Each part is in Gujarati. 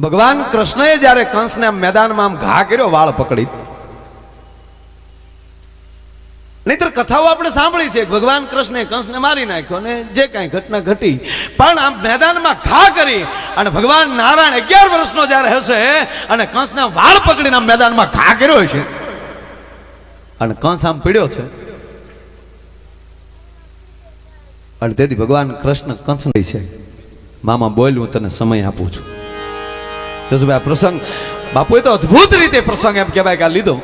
ભગવાન કૃષ્ણએ જ્યારે કંસને મેદાનમાં આમ ઘા કર્યો, વાળ પકડી. નહીતર કથાઓ આપણે સાંભળી છે ભગવાન કૃષ્ણે કંસને મારી નાખ્યો અને જે કાંઈ ઘટના ઘટી. પણ આમ મેદાનમાં ઘા કરી અને ભગવાન નારાયણ અગિયાર વર્ષનો જ્યારે હશે અને કંસના વાળ પકડીને મેદાનમાં ઘા કર્યો છે અને કંસ આમ પીડ્યો છે. અને તેથી ભગવાન કૃષ્ણ કંસ છે. મામા બોલ, હું તને સમય આપું છું. જસુભાઈ આ પ્રસંગ બાપુએ તો અદ્ભુત રીતે પ્રસંગ એમ કહેવાય કે લીધો.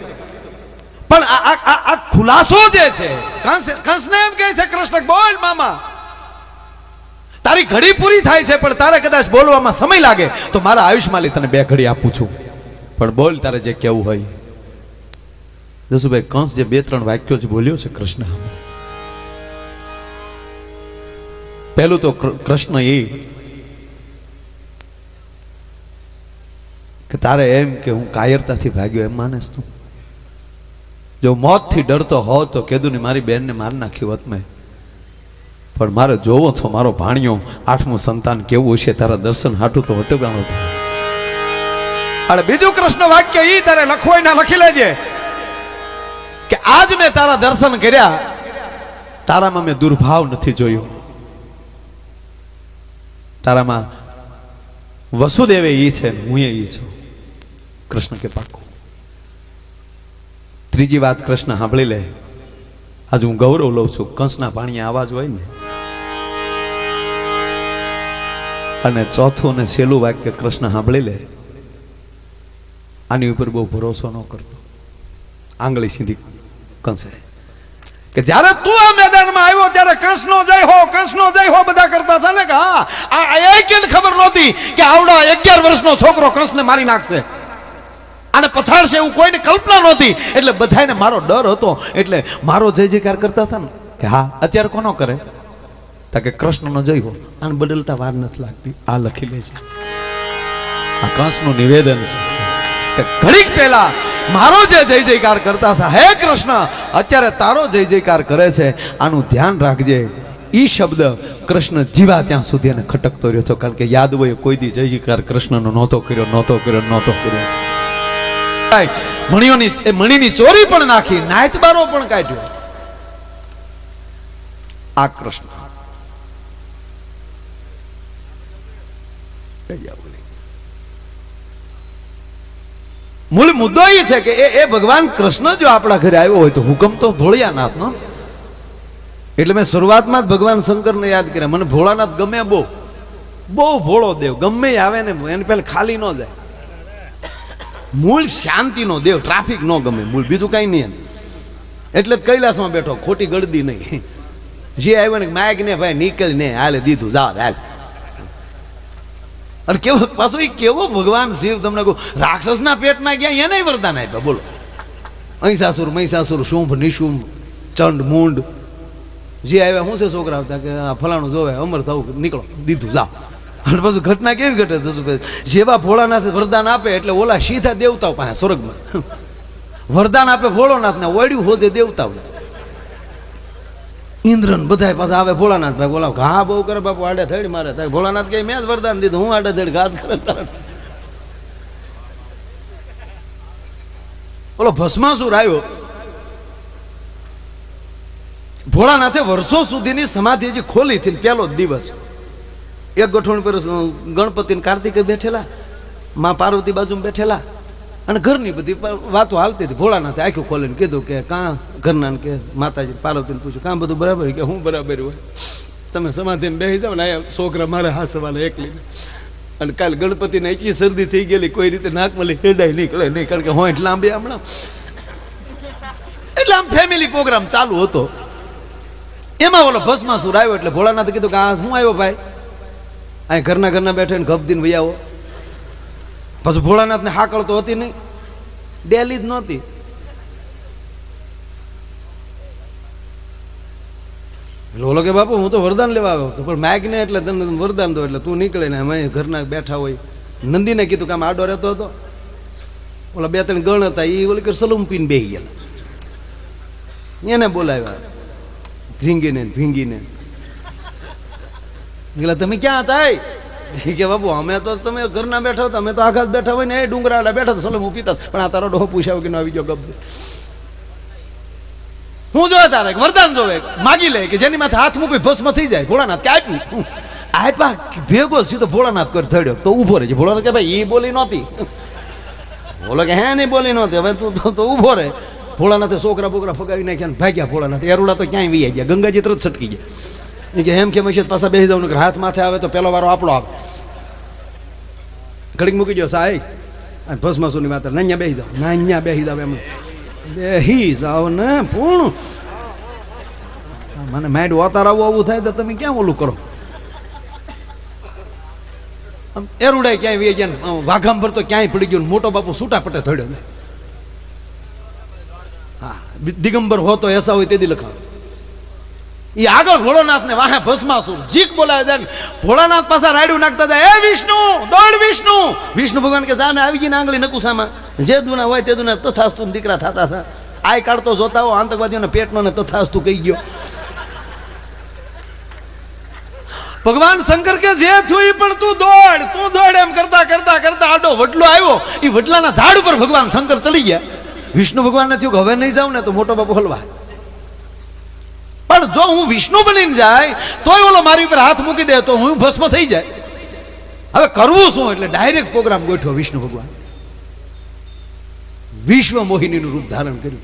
પણ આ ખુલાસો જે છે, કંસ કંસને એમ કહે છે, કૃષ્ણ, બોલ મામા. તારી ઘડી પૂરી થાય છે, પણ તારે કદાચ બોલવામાં સમય લાગે, તો મારા આયુષ્યમાં તને બે ઘડી આપું છું. પણ બોલ તારે જે કેવું હોય. જસુભાઈ કંસ જે બે ત્રણ વાક્યો જ બોલ્યો છે, કૃષ્ણ. પહેલું તો કૃષ્ણ એ કે તારે એમ કે હું કાયરતાથી ભાગ્યો, એમ માનેસ તું. જો મોતથી ડરતો હોત તો કેદુની મારી બેનને મારી નાખી હોત મેં પણ મારે જોવો છો મારો ભાણિયો, આઠમું સંતાન કેવું હશે? તારા દર્શન હાટું તો હટગાણો અને બીજું કૃષ્ણ વાક્ય એ તારે લખવું ના, લખી લેજે. કે આજ મેં તારા દર્શન કર્યા, તારામાં મેં દુર્ભાવ નથી જોયો. તારામાં વસુદેવે એ છે હું એ છું. કૃષ્ણ કે પાકો ત્રીજી વાત કૃષ્ણ, સાંભળી લે. આજે હું ગૌરવ લઉં છું. કંસના પાણી આવાજ હોય ને. અને ચોથું અને છેલ્લું વાક્ય કૃષ્ણ, સાંભળી લે. આની ઉપર બહુ ભરોસો ન કરતો. આંગળી સીધી કંસે. કે જ્યારે તું આ મેદાનમાં આવ્યો, ત્યારે કૃષ્ણ જય હો કૃષ્ણ જય હો બધા કરતા હતા ને કે હા, આ એક ખબર નહોતી કે આવડા અગિયાર વર્ષનો છોકરો કૃષ્ણ મારી નાખશે. અને પછાડશે એવું કોઈને કલ્પના નહોતી. એટલે બધાને મારો ડર હતો. એટલે મારો જય જયકાર કરતા હતા ને, કે હા, અત્યારે કોનો કરે? તા કે કૃષ્ણનો જય હો. આને બદલતા વાર નથી લાગતી. આ લખી લે છે આ કંસનું નિવેદન છે. કે ઘડીક પહેલા મારો જે જય જયકાર કરતા હતા, હે કૃષ્ણ, અત્યારે તારો જય જયકાર કરે છે. આનું ધ્યાન રાખજે. એ શબ્દ કૃષ્ણ જીવા ત્યાં સુધી એને ખટકતો રહ્યો હતો. કારણ કે યાદવોએ કોઈ દી જય જયકાર કૃષ્ણનો નહોતો કર્યો નહોતો કર્યો નહોતો કર્યો. કાંઈ મણીઓની એ મણીની ચોરી પણ નાખી, નાયતબારો પણ કાઢ્યો. આ કૃષ્ણ. મૂળ મુદ્દો એ છે કે એ એ ભગવાન કૃષ્ણ જો આપણા ઘરે આવ્યો હોય તો હુકમ તો ભોળિયાનાથનો. એટલે મેં શરૂઆતમાં જ ભગવાન શંકરને યાદ કર્યા. મને ભોળાનાથ ગમે બહુ. બહુ ભોળો દેવ. ગમે આવે ને એને પહેલાં ખાલી ન જાય. મૂળ શાંતિનો દેવ ટ્રાફિક ન ગમે, મૂળ બીજું કાંઈ નહીં એટલે જ કૈલાસમાં બેઠો, ખોટી ગળદી નહીં. જે આવ્યો ને માયક ને ભાઈ નીકળ ને હાલે દીધું, જા, હાલ. અને કેવો, પાછો એ કેવો ભગવાન શિવ તમને કહું, રાક્ષસના પેટના ગયા, એને વરદાન આપ્યા, બોલો. અહીસાસુર મહિષાસુર, શુંભ, નિશુંભ, ચંડ, મૂંડ. જે આવ્યા, શું છે છોકરા કે, આ ફલાણું જોવે, અમર થવું, નીકળો, દીધું જાઓ અને પાછું ઘટના કેવી ઘટે? થતું જેવા ભોળાનાથ વરદાન આપે એટલે ઓલા સીધા દેવતાઓ પાસે, સ્વર્ગમાં. વરદાન આપે ભોળોનાથને ને ઓળ્યું હોજે દેવતાઓ ઇન્દ્રન બધાય પાછા આવે ભોળાનાથ ભાઈ, બોલાવ ઘા બહુ કરે બાપુ, આડે થડી મારે. થાય ભોળાનાથ કે, મેં જ વરદાન દીધું, હું આડે થડી ઘાત કરે તારે. ઓલો ભસ્માસુર આવ્યો. ભોળાનાથે વર્ષો સુધીની સમાધિ હજી ખોલી હતી પહેલો જ દિવસ. એક ગોઠવણ પર ગણપતિ કાર્તિકે બેઠેલા, માં પાર્વતી બાજુ બેઠેલા. અને ઘરની બધી વાતો હાલતી હતી, ભોળાનાથે આખું ખોલીને કીધું કે, કાં ઘરના કે માતાજી પાર્વતીને પૂછ્યું, કાં બધું બરાબર? કે, હું બરાબર હોય. તમે સમાધિને બેસી જાઓ ને આ છોકરા મારે હા સવાલે એકલીને અને કાલે ગણપતિને એટલી શરદી થઈ ગયેલી, કોઈ રીતે નાકમાં હેડાય નીકળે નહીં, કારણ કે હું એટલે લાંબી હમણાં. એટલે આમ ફેમિલી પ્રોગ્રામ ચાલુ હતો. એમાં ઓલો ભસ્માસુર આવ્યો, એટલે ભોળાનાથે કીધું કે, આ શું આવ્યો ભાઈ? અહીં ઘરના ઘરના બેઠો ને ગપદીને વહી આવો. પછી ભોળાનાથને હાકળ તો હતી નહીં. ડેલી જ નહોતી. એટલે ઓલો કે, બાપુ, હું તો વરદાન લેવા આવ્યો હતો, પણ માઇક ને એટલે તને વરદાન દો, એટલે તું નીકળે ને અમે ઘરના બેઠા હોય. નંદીને કીધું કે, આમ આડો રહેતો હતો. ઓલા બે ત્રણ ગણ હતા એ ઓલી કે, સલુમ પીને બેસી ગયેલા. એને બોલાવ્યા. ધ્રીંગીને ભીંગીને એટલે તમે ક્યાં હતા, એ? કે બાપુ અમે તો તમે ઘરના બેઠા હતા, અમે તો આઘાત બેઠા હોય ને, એ ડુંગરાડા બેઠા સલમ હું પીતા પણ આ તારો ડોહો પૂછાવ કે આવી ગયો ગપ હું જોવે તારે વરદાન જોવે માગી લે કે જેની માથે હાથ મૂકી ભસ્મ થઈ જાય, ભોળાનાથ કે આપ્યું? આપ્યા ભેગો સીધો ભોળાનાથ કરી થડ્યો તો ઊભો રહે છે ભોળાનાથ કે ભાઈ એ બોલી નહોતી. બોલો કે હે, નહીં બોલી નહોતી. હવે તું તો- ઊભો રહે. ભોળાનાથે છોકરા બોકરા ફગાવી નાખ્યા ને ભાગ્યા ભોળાનાથ. એરુડા તો ક્યાંય વી ગયા. ગંગાજી તરત છટકી ગયા. કે એમ કે મશીદ પાછા બેસી જાવ કે હાથ માથે આવે તો પેલો વારો આપણો આવે ઘડીક મૂકી જો સાહેબ અને ભસ્માસુરની માતા નાન્યા બેસી જાવ નાન્યા બેસી જાવ એમ બેસી જાવ ને પૂર્ણ મને માઇન્ડ ઓતાર આવું આવું થાય તો તમે ક્યાં ઓલું કરો આમ એરુડાય ક્યાંય વે ગયા વાઘામ ભરતો ક્યાંય પડી ગયો મોટો બાપુ છૂટા પટે થડ્યો હા દિગંબર હોતો એસા હોય તેથી લખાણ એ આગળ ભોળાનાથ ને વાહે ભસ્માસુર જીક બોલાવે જાય ભોળાનાથ પાસે રાડ્યું નાખતા જાય. એ વિષ્ણુ, દોડ વિષ્ણુ. વિષ્ણુ ભગવાન કે, જાને આવી ગઈને આંગળી નકુસામાં. જે દુના હોય તે દુના તથાસ્તુ દીકરા થતા હતા. આય કાઢતો જોતા હો આતંકવાદીઓને પેટનો ને તથાસ્તુ કહી ગયો. ભગવાન શંકર કે, જે થયું એ પણ તું દોડ તું દોડ. એમ કરતા કરતા કરતા આડો વડલો આવ્યો. એ વડલાના ઝાડ ઉપર ભગવાન શંકર ચડી ગયા. વિષ્ણુ ભગવાનને થયું કે, હવે નહીં જાઉં ને તો મોટો બાપુ હલવા. પણ જો હું વિષ્ણુ બનીને જાય, તોય ઓલો મારી ઉપર હાથ મૂકી દે તો હું ભસ્મ થઈ જાય. હવે કરવું શું? એટલે ડાયરેક્ટ પ્રોગ્રામ ગોઠવો વિષ્ણુ ભગવાન. વિશ્વ મોહિનીનું રૂપ ધારણ કર્યું.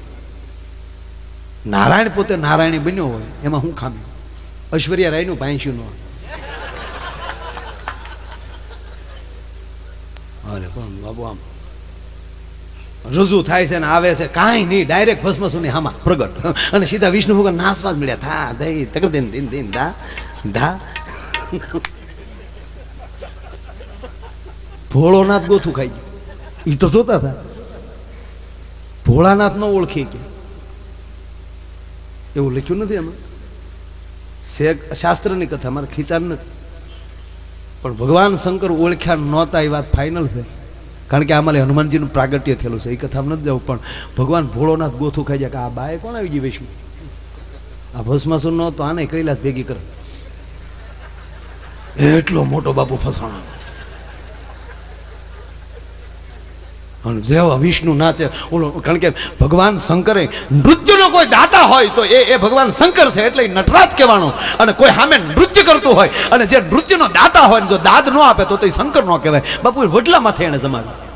નારાયણ પોતે નારાયણી બન્યો હોય, એમાં હું ખામી. ઐશ્વર્યા રાયનું પાંચ્યું ન અરે પણ બાબુ આમ રજૂ થાય છે ને આવે છે, કાંઈ નહીં ડાયરેક્ટ ભસ્મસુની હામાં પ્રગટ. અને સીધા વિષ્ણુ ભગવાન નાસવા મળ્યા. થા દઈ તકડ દિન દિન દિન ધા ધા. ભોળોનાથ ગોથું ખાઈ ગયું. એ તો જોતા હતા. ભોળાનાથ નો ઓળખી કે એવું લખ્યું નથી એમાં શેખ શાસ્ત્રની કથા, મારે ખીચાર નથી. પણ ભગવાન શંકર ઓળખ્યા નહોતા, એ વાત ફાઇનલ છે કારણ કે આમાં હનુમાનજીનું પ્રાગટ્ય થયેલું છે. એ કથામાં નથી જવું, પણ ભગવાન ભોળોનાથ ગોથું ખાઈ જાય કે આ બાએ કોણ આવી ગઈ આ ભસ્માસુર નો તો આને કૈલાસ ભેગી કરે. એટલો મોટો બાપુ ફસાણો. અને જેવા વિષ્ણુ નાચે, ઓલો કારણ કે ભગવાન શંકરે મૃત્યુનો કોઈ દાતા હોય તો એ એ ભગવાન શંકર છે એટલે નટરાજ કહેવાનો. અને કોઈ સામે કરતું હોય. અને જે નૃત્યનો દાતા હોય જો દાદ ન આપે તો શંકર ન કહેવાય. બાપુ વડલામાંથી એને જમાવ્યું.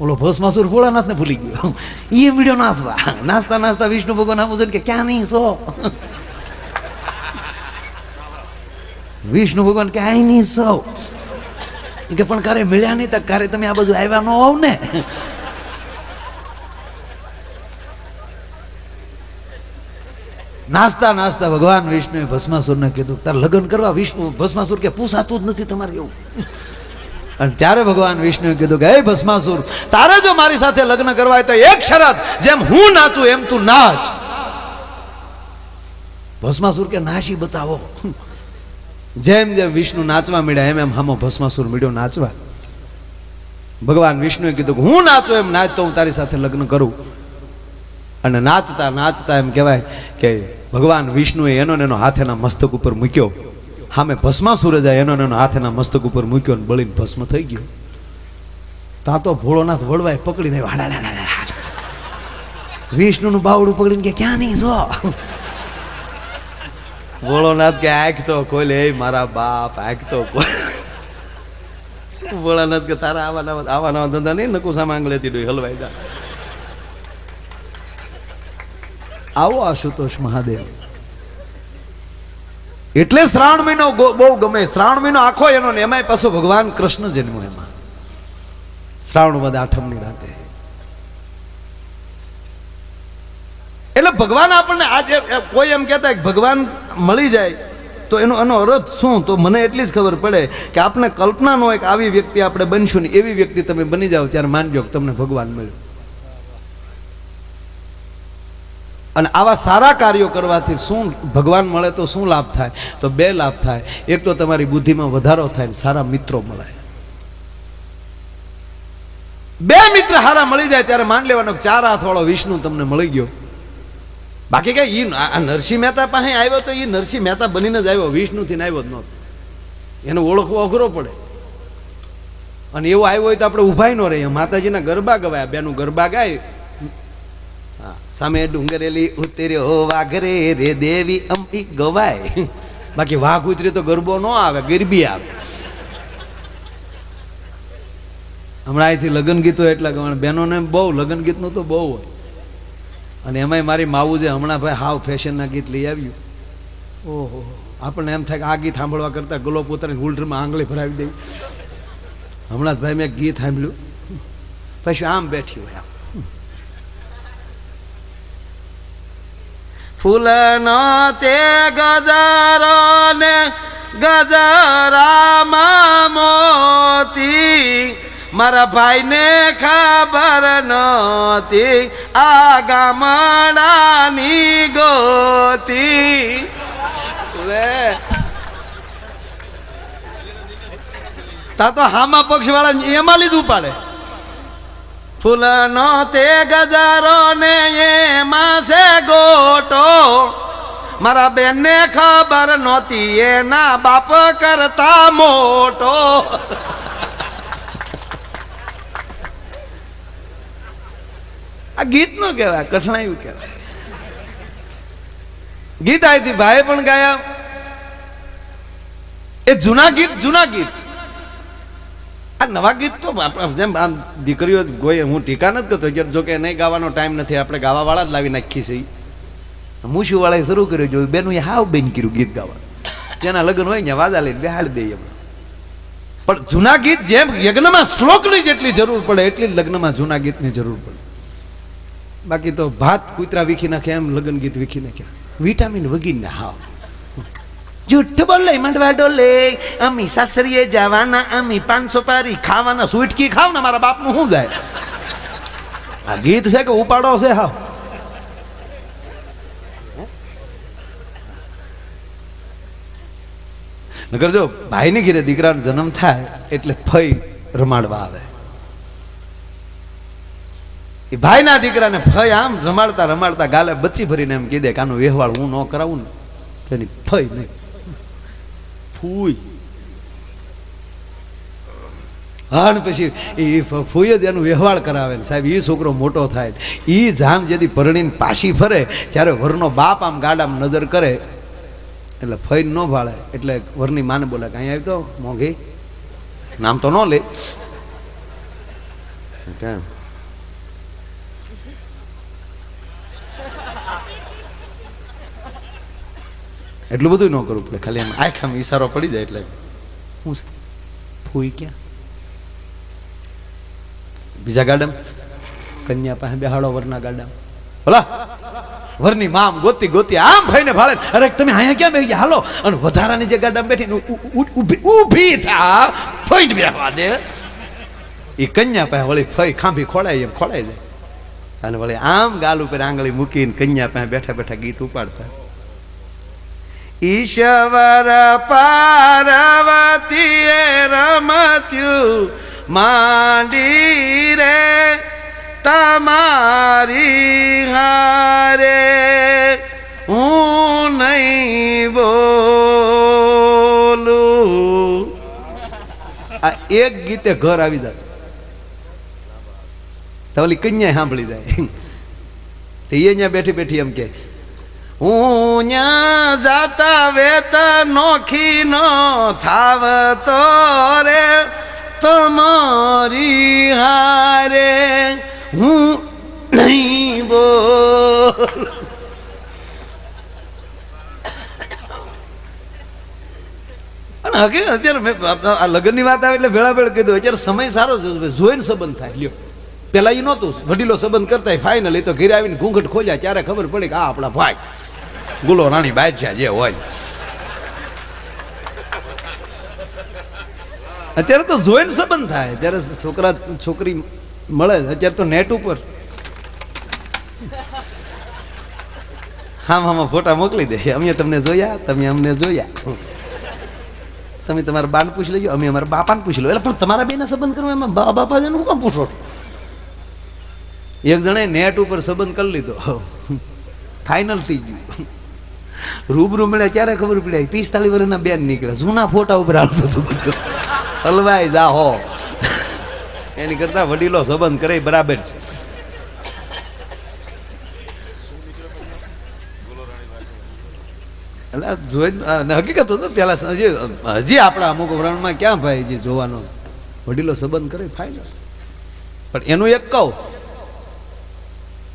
ઓલો ભસ્માસુર ભોળાનાથને ભૂલી ગયો. એ વીડિયો નાચવા. નાચતા નાચતા વિષ્ણુ ભગવાન આમ કે ક્યાં નહીં છો? વિષ્ણુ ભગવાન કે આઈ નહીં છો. કે પણ ક્યારે મળ્યા નહીં તો ક્યારે તમે આ બાજુ આવ્યા ન હોવ ને. નાસ્તા નાસ્તા. ભગવાન વિષ્ણુએ ભસ્માસુરને કીધું, તાર લગ્ન કરવા વિષ્ણુ ભસ્માસુર કે પૂછાતું જ નથી તમારે એવું. અને ત્યારે ભગવાન વિષ્ણુએ કીધું કે, હે ભસ્માસુર, તારે જો મારી સાથે લગ્ન કરવા તો એક શરત, જેમ હું નાચું એમ તું નાચ. ભસ્માસુર કે નાચી બતાવો. જેમ જેમ વિષ્ણુ નાચવા મળ્યા એમ એમ હામો ભસ્માસુર મળ્યો નાચવા. ભગવાન વિષ્ણુએ કીધું કે, હું નાચું એમ નાચ તો હું તારી સાથે લગ્ન કરું. અને નાચતા નાચતા એમ કહેવાય કે ભગવાન વિષ્ણુએ એનો એનો હાથેના મસ્તક ઉપર મૂક્યો. સામે ભસ્માસુરે જાય એનો એનો હાથેના મસ્તક ઉપર મૂક્યો અને બળીને ભસ્મ થઈ ગયો. ત્યાં તો ભોળોનાથ વળવાય પકડીને લા લા લા લા. વિષ્ણુનું બાવડું પકડીને કે, ક્યાં નહીં જો? ભોળોનાથ કે, આંખ તો કોઈ એ મારા બાપ, આંખ તો ખોલ. ભોળાનાથ કે, તારા આવા આવા નવા ધંધા નહીં નકુસા માંગલેતી ડોઈ હલવાઈ દા આવો આશુતોષ મહાદેવ. એટલે શ્રાવણ મહિનો બહુ ગમે. શ્રાવણ મહિનો આખો એનો ને એમાંય પાછો ભગવાન કૃષ્ણ જન્મ એમાં. શ્રાવણ વદ આઠમની રાતે. એટલે ભગવાન આપણને આજે કોઈ એમ કહેતા કે ભગવાન મળી જાય, તો એનો એનો અર્થ શું? તો મને એટલી જ ખબર પડે કે આપણે કલ્પના ન હોય આવી વ્યક્તિ આપણે બનશું ને એવી વ્યક્તિ તમે બની જાઓ, ત્યારે માનજો કે તમને ભગવાન મળ્યો. અને આવા સારા કાર્યો કરવાથી શું ભગવાન મળે તો શું લાભ થાય? તો બે લાભ થાય. એક તો તમારી બુદ્ધિમાં વધારો થાય ને સારા મિત્રો મળે. બે મિત્ર હારા મળી જાય ત્યારે માન લેવાનો ચાર હાથવાળો વિષ્ણુ તમને મળી ગયો. બાકી કઈ આ નરસિંહ મહેતા પાસે આવ્યો તો એ નરસિંહ મહેતા બનીને જ આવ્યો વિષ્ણુથી આવ્યો જ નહોતો. એને ઓળખવો અઘરો પડે. અને એવો આવ્યો હોય તો આપણે ઊભાઈ ન રહીએ. માતાજીના ગરબા ગવાય, બેનું ગરબા ગાય સામે ડુંગરેલી ઉતર્યો વાઘરે રે દેવી અંબી ગવાય. બાકી વાઘ ઉતર્યો તો ગરબો ન આવે ગરબી આવે. હમણાં અહીંથી લગ્ન ગીતો એટલા ગવાણ. બહેનોને બહુ લગ્ન ગીતનું તો બહુ હોય. અને એમાંય મારી માવું છે હમણાં ભાઈ હાવ ફેશનના ગીત લઈ આવ્યું. ઓહો. આપણને એમ થાય કે આ ગીત સાંભળવા કરતાં ગલો પોતાની હુલરમાં આંગળી ભરાવી દેવી હમણાં જ ભાઈ મેં ગીત સાંભળ્યું. પછી આમ બેઠી હોય આમ. ફૂલનો તે ગજારો ને ગજરામાં મોતી. મારા ભાઈને ખબર નહોતી આ ગામડાની ગોતી. તા તો હામા પક્ષ વાળા એમાં લીધું પાડે ફૂલનો તે ગજારો ને એમાં છે ગોટો. મારા બેનને ખબર નહોતી, એના બાપ કરતા મોટો. આ ગીત નો કહેવાય, કઠણાયું કહેવાય. ગીત આઈથી ભાઈ પણ ગાયા. એ જૂના ગીત જૂના ગીત. આ નવા ગીત તો આપણે જેમ આમ દીકરીઓ કોઈ હું ટીકા નથી કરતો જો કે નહીં ગાવાનો ટાઈમ નથી, આપણે ગાવાવાળા જ લાવી નાખી છે મૂછીવાળાએ શરૂ કર્યું જોયું બેનું એ હાવ બેન કર્યું ગીત ગાવા જેના લગ્ન હોય ને વાદા લઈને બેહાડી દઈએ એમ પણ જૂના ગીત જેમ યજ્ઞમાં શ્લોકની જેટલી જરૂર પડે, એટલી જ લગ્નમાં જૂના ગીતની જરૂર પડે. બાકી તો ભાત કૂતરા વીખી નાખે, એમ લગ્ન ગીત વીખી નાખ્યા. વિટામિન વગીને હાવ. જુઠ્ઠ બોલે, માંડવા ડોલે. અમી સાસરીએ જવાના, અમી પાંચસો પારી ખાવાના સુટકી ખાવ ને મારા બાપનું શું જાય? આ ગીત છે કે ઉપાડો છે હા નગર જો ભાઈની ઘીરે દીકરાનો જન્મ થાય એટલે ફઈ રમાડવા આવે. એ ભાઈના દીકરાને ફઈ આમ રમાડતા રમાડતા ગાલે બચી ભરીને એમ કીધે કે આનો વ્યવહાર હું ન કરાવું ને તેની ફઈ નહીં. ફૂઈ. હા પછી એ ફૂઈ જ એનું વ્યવહાર કરાવે ને. સાહેબ એ છોકરો મોટો થાય. એ જાન જેથી પરણીને પાછી ફરે, ત્યારે વરનો બાપ આમ ગાડામાં નજર કરે, એટલે ફઈ ન ભાળે. એટલે વરની માને બોલે કે અહીંયા આવી તો મોંઘી. નામ તો ન લે. કેમ એટલું બધું ન કરવું પડે ખાલી એમ. આખામ ઈશારો પડી જાય એટલે. હું ફૂઈ ક્યાં? બીજા ગાડમ? કન્યા પાસે બેહાડો વરના ગાડામ. બોલા વરની મામ ગોતી ગોતી આમ ભાઈને ભાળે. અરે તમે અહીંયા ક્યાં બેસી હાલો. અને વધારાની જે ગાડામાં બેઠી ઊભી ઊભી થા. ફોઈટ બેહવા દે. એ કન્યા પાસે વળી ફઈ ખાંભી ખોડાય એમ ખોડાઈ દે અને વળી આમ ગાલ ઉપર આંગળી મૂકીને કન્યા પાસે બેઠા બેઠા ગીત ઉપાડતા. ઈશ્વર પાર્વતીએ રમત્યું માંડી રે તમારી હારે. હું નહીં બોલું. આ એક ગીતે ઘર આવી જતું. તો ઓલી કન્યા સાંભળી જાય. તે અહીંયા બેઠી બેઠી એમ કે, હું જાતા વેત નોખી નો થાવ તો રે તમારી હારે હું નહીં બોલ. અને હકીકત અત્યારે મેં આ લગ્નની વાત આવે એટલે ભેળા ભેળ કીધું અત્યારે સમય સારો છે. જોઈને સંબંધ થાય. લ્યો. પેલા એ નહોતું. વડીલો સંબંધ કરતા ફાઇનલ એ તો ઘરે આવીને ઘૂંઘટ ખોલ્યા ત્યારે ખબર પડી કે આ આપણા ભાઈ. ગુલો રાણી બાદશાહ જે હોય. અત્યારે તો જોઈન્ટ સંબંધ થાય. જ્યારે છોકરા, છોકરી મળે અત્યારે તો નેટ ઉપર. હા મામા ફોટા મોકલી દે. અમે તમને જોયા, તમે અમને જોયા. તમે તમારા બાન પૂછી લેજો, અમે અમારા બાપાને પૂછી લો એટલે પણ તમારા બેના સંબંધ કરવા એમાં બા બાપા હું કામ પૂછો? એક જણે નેટ ઉપર સંબંધ કરી લીધો. ફાઇનલ થઈ ગયું. રૂબરૂ મળ્યા ત્યારે ખબર પડી પિસ્તાલીસ વર્ષના બેન નીકળ્યા જૂના ફોટા ઉપર આવતો હતો હલવાઈ જા હો. એની કરતા વડીલો સંબંધ કરે બરાબર છે. એટલે જોઈ હકીકત હતો પેલા હજી હજી આપણા અમુક વ્રણમાં ક્યાં ભાઈ જે જોવાનો વડીલો સંબંધ કરે ફાઇનલ પણ એનું એક કહું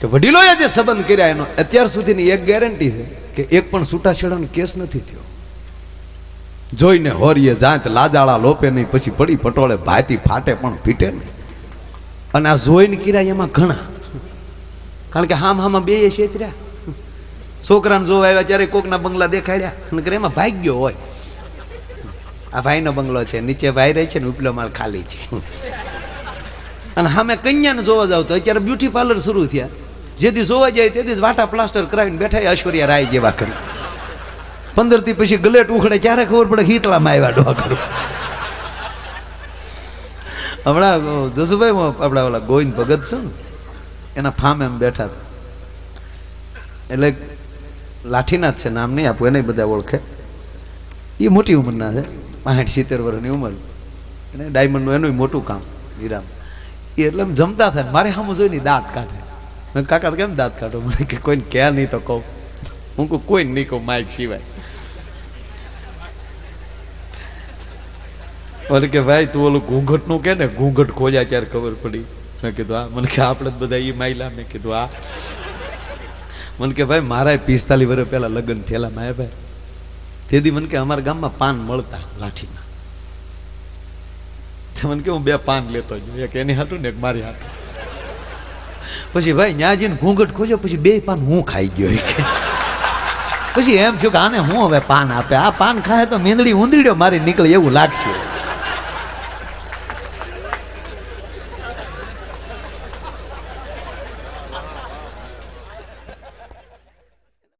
કે વડીલોએ જે સંબંધ કર્યા એનો, અત્યાર સુધીની એક ગેરંટી છે કે એક પણ છૂટાછેડાનો કેસ નથી થયો. જોઈને હોરીએ જાત લાજાળા લોપે નહીં, પછી પડી પટોળે, ભાતી ફાટે પણ પીટે નહીં. અને આ જોઈને કિરાય એમાં ઘણા. કારણ કે હામ હામાં બે છેતર્યા છોકરાને જોવા આવ્યા ત્યારે કોકના બંગલા દેખાડ્યા. અને એમાં ભાગ્યો હોય. આ ભાઈનો બંગલો છે, નીચે ભાઈ રહે છે ને ઉપલો માલ ખાલી છે. અને સામે કન્યાને જોવા જાવ તો અત્યારે બ્યુટી પાર્લર શરૂ થયા. જેથી જોવા જાય તે દિવસ વાટા પ્લાસ્ટર કરાવીને બેઠા ઐશ્વર્યા રાય જેવા કરી. પંદરથી પછી ગલેટ ઉખડે ક્યારે ખબર પડે હિતળામાં આવ્યા ડોહા કરું. હમણાં જસુભાઈ આપણા ઓલા ગોવિંદ ભગત છે ને, એના ફાર્મ એમ બેઠા હતા. એટલે લાઠીનાથ છે, નામ નહીં આપવું એને બધા ઓળખે. એ મોટી ઉંમરના છે પાંઠ સિત્તેર વર્ષની ઉંમર. એને ડાયમંડનું એનું મોટું કામ હીરામ એ એટલે જમતા થાય મારે સામે જોઈને દાંત કાઢે. મેં કાકા કેમ દાંત કાઢો? મને કે કોઈને કહે નહીં તો કહું. હું કહું, કોઈ નહીં, કહું, માઇક સિવાય. મને કે, ભાઈ, તું ઓલું ઘૂંઘટનું કે ને? ઘૂંઘટ ખોલ્યા ત્યારે ખબર પડી. મેં કીધું આ મને કે, આપણે બધા એ માયલા. મેં કીધું આ મને કે, ભાઈ મારા પિસ્તાલીસ વર્ષ પહેલા લગ્ન થયેલા માયા ભાઈ. તેથી મને કે, અમારા ગામમાં પાન મળતા લાઠીના. મને કે, હું બે પાન લેતો જ. એક એની હાટું ને? એક મારી હાટું. પછી ભાઈ ત્યાં જઈને ઘૂંઘટ ખોલ્યો, પછી બે પાન હું ખાઈ ગયો પછી એમ થયું કે આને હું હવે પાન આપે? આ પાન ખાય તો મીંદડી ઊંધીડ્યો મારી નીકળે એવું લાગશે.